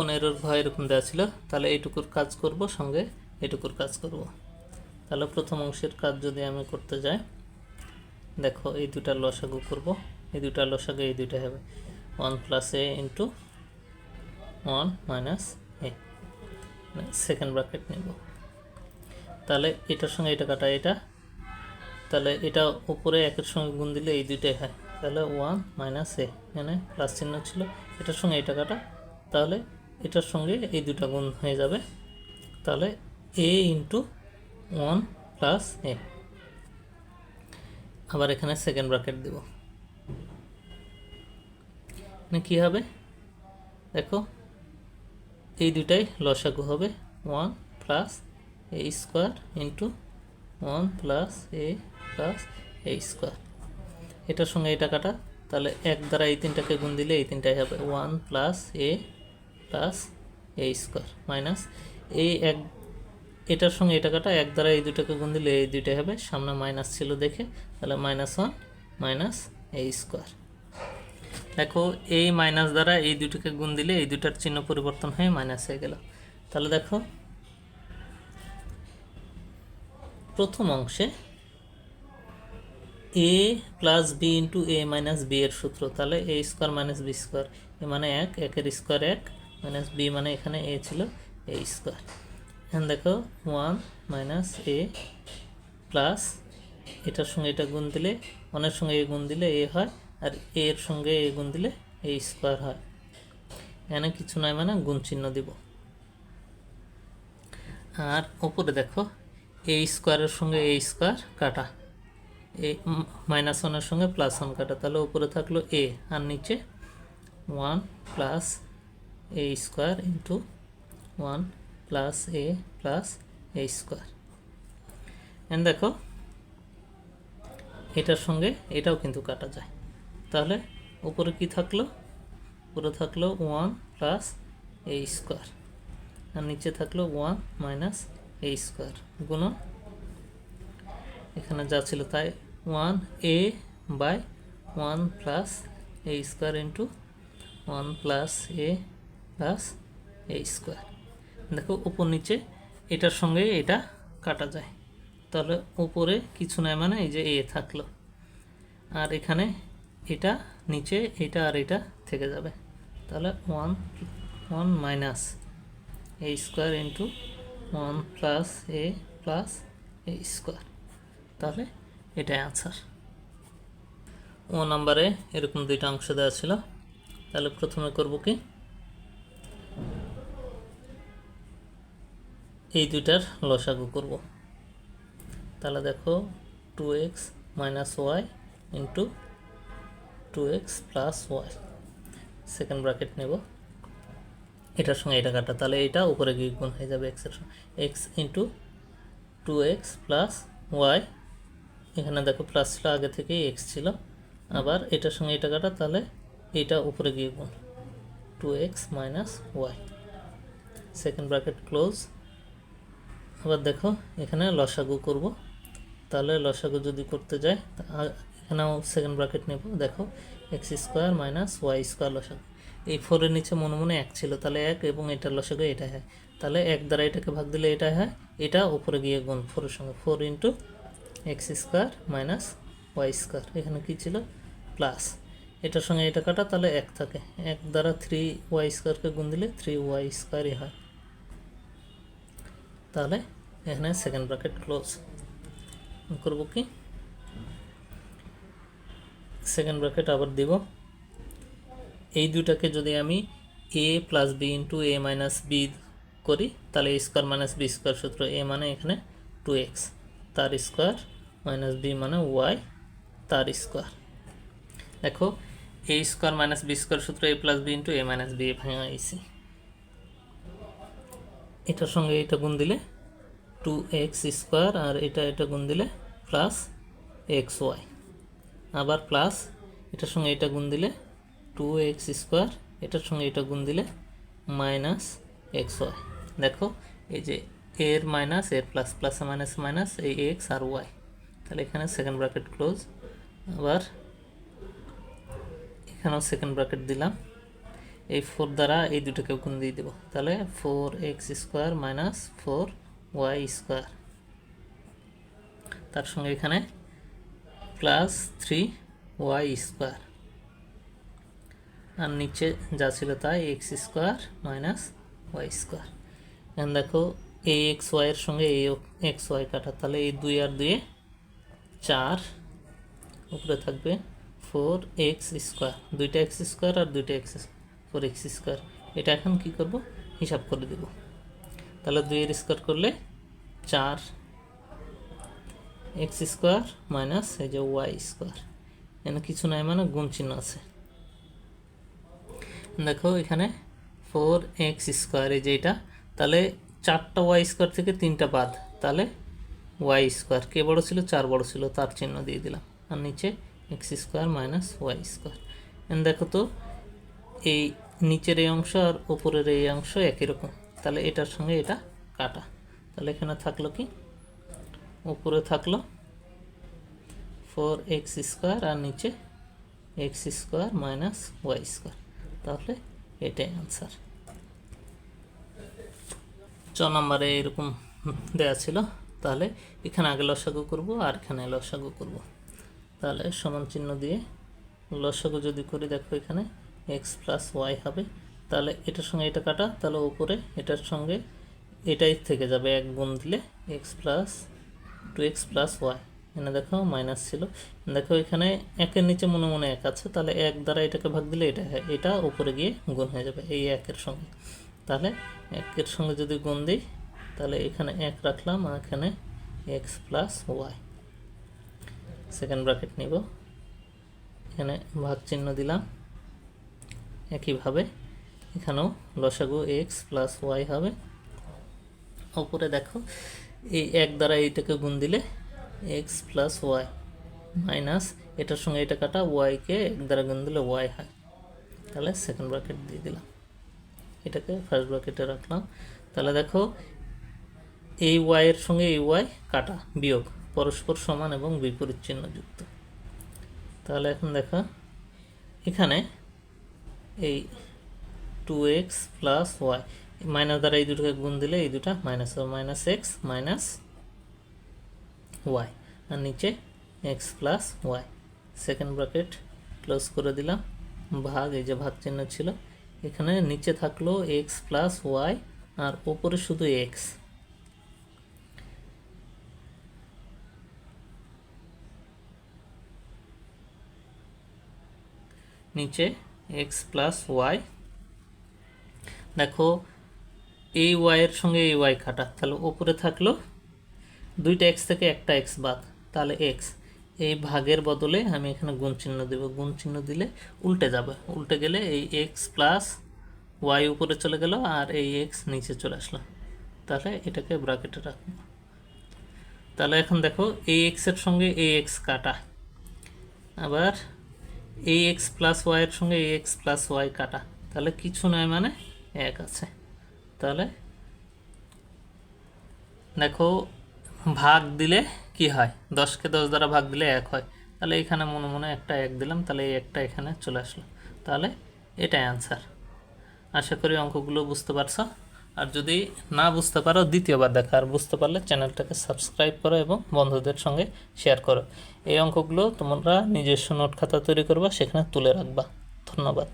পনেরোর ঘর এরকম দেওয়া ছিল, তাহলে এইটুকুর কাজ করব, সঙ্গে এটুকুর কাজ করব। তাহলে প্রথম অংশের কাজ যদি আমি করতে যাই, দেখো এই দুটা লসাগু করব, এই দুটা লসাগু, এই দুইটা হবে। One plus A into one minus A second bracket নেব। তাহলে এটার সঙ্গে এটা কাটা, এটা। তাহলে এটা উপরে একের সঙ্গে গুণ দিলে এই দুইটাই হয়। তাহলে ওয়ান মাইনাস এ এখানে প্লাস চিহ্ন ছিল, এটার সঙ্গে এটা কাটা। তাহলে এটার সঙ্গে এই দুটা গুণ হয়ে যাবে। তাহলে A into one plus A আবার এখানে সেকেন্ড ব্র্যাকেট দেব। মানে কী হবে? দেখো, এই দুটাই লসাগু হবে। One plus A square into one plus A plus A square এটার সঙ্গে এটা কাটা। তাহলে এক দ্বারা এই তিনটাকে গুণ দিলে এই তিনটাই হবে। One plus A plus A square minus এই এক, এটার সঙ্গে এটা কাটা, এক দ্বারা এই দুটাকে গুণ দিলে এই দুইটাই হবে, সামনে মাইনাস ছিল দেখে, তাহলে minus one minus A square দেখো এই মাইনাস দ্বারা এই দুটোকে গুণ দিলে এই দুটার চিহ্ন পরিবর্তন হয়ে মাইনাস হয়ে গেল। তাহলে দেখো, প্রথম অংশে A plus B into A minus B এর সূত্র, তাহলে A square minus B square A মানে এক, একের স্কোয়ার এক মাইনাস বি মানে এখানে এ ছিল এ স্কোয়ার এখন দেখো ওয়ান মাইনাস এ প্লাস এটার সঙ্গে এটা গুণ দিলে ওয়ানের সঙ্গে এ গুণ দিলে এ হয়, আর এর সঙ্গে এ গুণ দিলে এ স্কোয়ার হয়। এখানে কিছু নয় মানে গুণ চিহ্ন দিব। আর ওপরে দেখো এ স্কোয়ারের সঙ্গে এ স্কোয়ার কাটা। এ মাইনাস ওয়ানের সঙ্গে প্লাস ওয়ান কাটা। তাহলে উপরে থাকল এ আর নিচে one plus A square into one plus A plus A square and দেখো, এটার সঙ্গে এটাও কিন্তু কাটা যায়। তাহলে উপরে কি থাকল? উপরে থাকল ওয়ান প্লাস এ স্কোয়ার আর নিচে থাকল ওয়ান মাইনাস এ স্কোয়ার গুণন এখানে যা ছিল তাই one a by one plus a square into one plus a plus a square দেখো, উপর নিচে এটার সঙ্গে এটা কাটা যায়। তাহলে উপরে কিছু নয় মানে এই যে এ থাকল। আর এখানে এটা নিচে এটা আর এটা থেকে যাবে। তাহলে one one minus a square into one plus a plus a square তাহলে এটাই আনসার ও নাম্বারে এরকম দুইটা অংশ দেওয়া ছিল। তাহলে প্রথমে করব কি? এই দুইটার লসাগু করব। তাহলে দেখো two x minus y into two x plus y second bracket নেব। এটার সঙ্গে এটা কাটা তাহলে এটা উপরে গিয়ে গুণ হয়ে যাবে এক্সের সঙ্গে। X into two x plus y এখানে দেখো প্লাস ছিল আগে থেকেই এক্স ছিল। আবার এটার সঙ্গে এটা কাটা, তাহলে এটা উপরে গিয়ে গুণ। Two x minus y second bracket close আবার দেখো, এখানে লসাগু করব। তাহলে লসাগু যদি করতে যায় এখানেও সেকেন্ড ব্র্যাকেট নেব। দেখো x square minus y square লসাগু। এই ফোরের নিচে মনে মনে এক ছিল, তাহলে এক এবং এটার লসাগু, এটা হয়। তাহলে এক দ্বারা এটাকে ভাগ দিলে এটা হয়, এটা উপরে গিয়ে গুণ ফোরের সঙ্গে। Four into x square minus y square এখানে কী ছিল? প্লাস এটার সঙ্গে এটা কাটা, তাহলে এক থাকে। এক দ্বারা থ্রি ওয়াই স্কোয়ারকে গুণ দিলে থ্রি ওয়াই স্কোয়ারই হয়। তাহলে এখানে সেকেন্ড ব্র্যাকেট ক্লোজ করব কি? সেকেন্ড ব্র্যাকেট আবার দিব। এই দুটাকে যদি আমি a plus b into a minus b করি, তাহলে a square minus b square সূত্র এ মানে এখানে টু এক্স তার স্কোয়ার মাইনাস বি মানে ওয়াই তার স্কোয়ার দেখো a square minus b square সূত্র এ plus b into a minus b ভেঙে আইসি এটার সঙ্গে এটা গুণ দিলে টু এক্স স্কোয়ার আর এটা এটা গুণ দিলে প্লাস এক্স ওয়াই আবার প্লাস এটার সঙ্গে এটা গুণ দিলে টু এক্স স্কোয়ার এটার সঙ্গে এটা গুণ দিলে মাইনাস এক্স ওয়াই দেখো, এই যে এর মাইনাস এর প্লাস প্লাস মাইনাস মাইনাস এই এক্স আর ওয়াই তাহলে এখানে সেকেন্ড ব্র্যাকেট ক্লোজ আবার এখানেও সেকেন্ড ব্র্যাকেট দিলাম। এই ফোর দ্বারা এই দুটোকে গুণ দিয়ে দেবো। তাহলে four x square minus four y square তার সঙ্গে এখানে প্লাস থ্রি ওয়াই স্কোয়ার আর নিচে যা ছিল তাই x square minus y square এখন দেখো এই এক্স ওয়াইয়ের সঙ্গে এই এক্স ওয়াই কাটা। তাহলে এই দুই আর দুয়ে চার। উপরে থাকবে ফোর এক্স স্কোয়ার দুইটা এক্স স্কোয়ার আর দুইটা এক্স ফোর এক্স স্কোয়ার এটা এখন কি করব? হিসাব করে দেব। তাহলে দুইয়ের স্কোয়ার করলে চার এক্স স্কোয়ার মাইনাস এই যে ওয়াই স্কোয়ার এখানে কিছু নাই মানে গুণ চিহ্ন আছে। দেখো এখানে ফোর এক্স স্কোয়ার এই যে এটা। তাহলে চারটা ওয়াই স্কোয়ার থেকে তিনটা বাদ। তাহলে ওয়াই স্কোয়ার কে বড় ছিল? চার বড় ছিল, তার চিহ্ন দিয়ে দিলাম। আর নিচে x square minus y square দেখো তো এই নিচের এই অংশ আর উপরের এই অংশ একই রকম। তাহলে এটার সঙ্গে এটা কাটা। তাহলে এখানে থাকল কি? উপরে থাকল ফোর এক্স স্কোয়ার আর নিচে x square minus y square তাহলে এটাই অ্যান্সার চ নম্বরে এরকম দেয়া ছিল। তাহলে এখানে আগে লসাগু করব আর এখানে লসাগু করব। তাহলে সমান চিহ্ন দিয়ে লসাগু যদি করি, দেখো এখানে এক্স প্লাস ওয়াই হবে, তাহলে এটার সঙ্গে এটা কাটা, তাহলে উপরে এটার সঙ্গে এটাই থেকে যাবে, এক গুণ দিলে x plus two x plus y এখানে দেখো মাইনাস ছিল। দেখো এখানে একের নিচে মনে মনে এক আছে, তাহলে এক দ্বারা এটাকে ভাগ দিলে এটা এটা উপরে গিয়ে গুণ হয়ে যাবে এই একের সঙ্গে। তাহলে একের সঙ্গে যদি গুণ দিই, তাহলে এখানে এক রাখলাম আর এখানে x plus y second bracket নিব। এখানে ভাগ চিহ্ন দিলাম। একইভাবে এখানেও লসাগু এক্স প্লাস ওয়াই হবে। উপরে দেখো, এই এক দ্বারা এইটাকে গুণ দিলে এক্স প্লাস ওয়াই মাইনাস এটার সঙ্গে এটা কাটা ওয়াইকে এক দ্বারা গুণ দিলে ওয়াই হয়। তাহলে সেকেন্ড ব্র্যাকেট দিয়ে দিলাম। এটাকে ফার্স্ট ব্র্যাকেটে রাখলাম। তাহলে দেখো, এই ওয়াইয়ের সঙ্গে এই ওয়াই কাটা, বিয়োগ, পরস্পর সমান এবং বিপরীত চিহ্ন যুক্ত। তাহলে এখন দেখো, এখানে এই two x plus y minus দ্বারা এই দুটোকে গুণ দিলে এই দুটা minus minus x minus y আর নিচে x plus y second bracket close করে দিলাম। ভাগ, এই যে ভাগ চিহ্ন ছিল। এখানে নিচে থাকল এক্স প্লাস ওয়াই আর ওপরে শুধু এক্স নিচে এক্স প্লাস ওয়াই দেখো, এই ওয়াইয়ের সঙ্গে এই ওয়াই কাটা, তাহলে ওপরে থাকল দুইটা এক্স থেকে একটা এক্স বাদ, তাহলে এক্স এই ভাগের বদলে আমি এখানে গুণ চিহ্ন দেবো, গুণ চিহ্ন দিলে উল্টে যাবে। উল্টে গেলে এই এক্স প্লাস ওয়াই উপরে চলে গেল আর এই এক্স নিচে চলে আসলো। তাহলে এটাকে ব্র্যাকেটে রাখব। তাহলে এখন দেখো, এই এক্সের সঙ্গে এই এক্স কাটা। আবার এই এক্স প্লাস ওয়াইয়ের সঙ্গে এই এক্স প্লাস ওয়াই কাটা। তাহলে কিছু নয় মানে এক আছে। তাহলে দেখো, ভাগ দিলে কি হয়? দশকে দশ দ্বারা ভাগ দিলে এক হয়। তাহলে এখানে মনে মনে একটা এক দিলাম, তাহলে এই একটা এখানে চলে আসলো। তাহলে এটাই অ্যান্সার আশা করি অঙ্কগুলো বুঝতে পারছ। আর যদি না বুঝতে পারো, দ্বিতীয়বার দেখা আর বুঝতে পারলে চ্যানেলটাকে সাবস্ক্রাইব করো এবং বন্ধুদের সঙ্গে শেয়ার করো। এই অঙ্কগুলো তোমরা নিজস্ব নোট খাতা তৈরি করবা, সেখানে তুলে রাখবা। ধন্যবাদ।